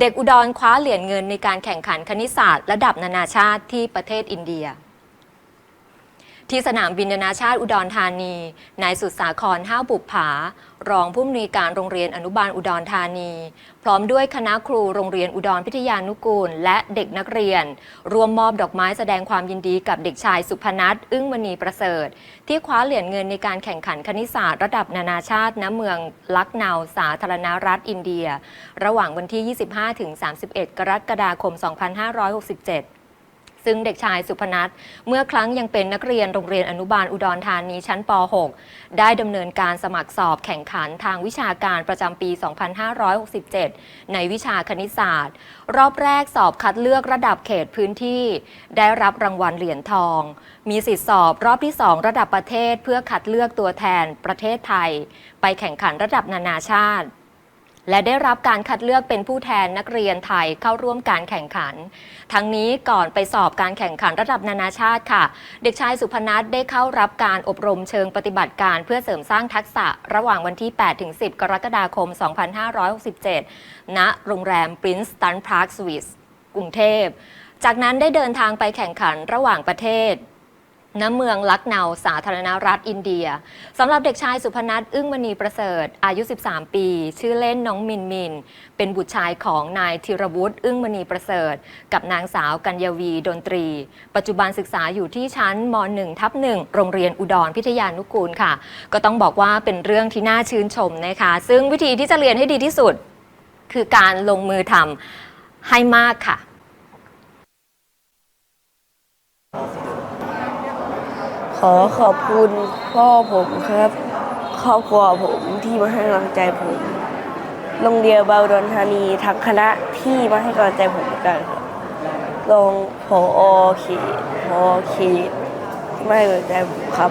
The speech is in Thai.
เด็กอุดรคว้าเหรียญเงินในการแข่งขันคณิตศาสตร์ ระดับนานาชาติที่ประเทศอินเดีย ที่สนามบินนานาชาติอุดรธานี นายสุดสาครห้าวบุปผา รองผู้อำนวยการโรงเรียนอนุบาลอุดรธานี พร้อมด้วยคณะครูโรงเรียนอุดรพิทยานุกูล และเด็กนักเรียน รวมมอบดอกไม้แสดงความยินดีกับเด็กชายสุพนัทอึ้งมณีประเสริฐ ที่คว้าเหรียญเงินในการแข่งขันคณิตศาสตร์ระดับนานาชาติณเมืองลักนาวสาธารณรัฐอินเดีย ระหว่างวันที่ 25-31 กรกฎาคม 2567 ซึ่งเด็กชายสุพนัทเมื่อครั้งยังเป็นนักเรียนโรงเรียนอนุบาลอุดรธานีชั้นป .6 ได้ดำเนินการสมัครสอบแข่งขันทางวิชาการประจำปี 2567 ในวิชาคณิตศาสตร์ รอบแรกสอบคัดเลือกระดับเขตพื้นที่ ได้รับรางวัลเหรียญทอง มีสิทธิสอบรอบที่ 2 ระดับประเทศเพื่อคัดเลือกตัวแทนประเทศไทย ไปแข่งขันระดับนานาชาติ และได้รับการคัดเลือกเป็นผู้แทนนักเรียนไทยเข้าร่วมการแข่งขัน ทั้งนี้ก่อนไปสอบการแข่งขันระดับนานาชาติค่ะ เด็กชายสุพนัทได้เข้ารับการอบรมเชิงปฏิบัติการเพื่อเสริมสร้างทักษะระหว่างวันที่ 8-10 กรกฎาคม 2567 ณ โรงแรม Prince Stan Park Suites กรุงเทพ จากนั้นได้เดินทางไปแข่งขันระหว่างประเทศ ณเมืองลักเนาสาธารณรัฐอินเดียสำหรับเด็กชายสุพนัทอึ้งมณีประเสริฐ อายุ 13 ปี ชื่อเล่นน้องมินมิน เป็นบุตรชายของนายธีรวุฒิอึ้งมณีประเสริฐ กับนางสาวกัญญวีดนตรี ปัจจุบันศึกษาอยู่ที่ชั้นม .1 ทับ1โรงเรียนอุดรพิทยานุกูลค่ะ ก็ต้องบอกว่าเป็นเรื่องที่น่าชื่นชมนะคะ ซึ่งวิธีที่จะเรียนให้ดีที่สุด คือการลงมือทำให้มากค่ะ ขอขอบคุณพ่อผมครับ ครอบครัวผมที่มาให้กำลังใจผม โรงเรียนบาดอนธานีทั้งคณะที่มาให้กำลังใจผมกันครับรองพอเขตพอเขตที่มาให้กำลังใจผมครับ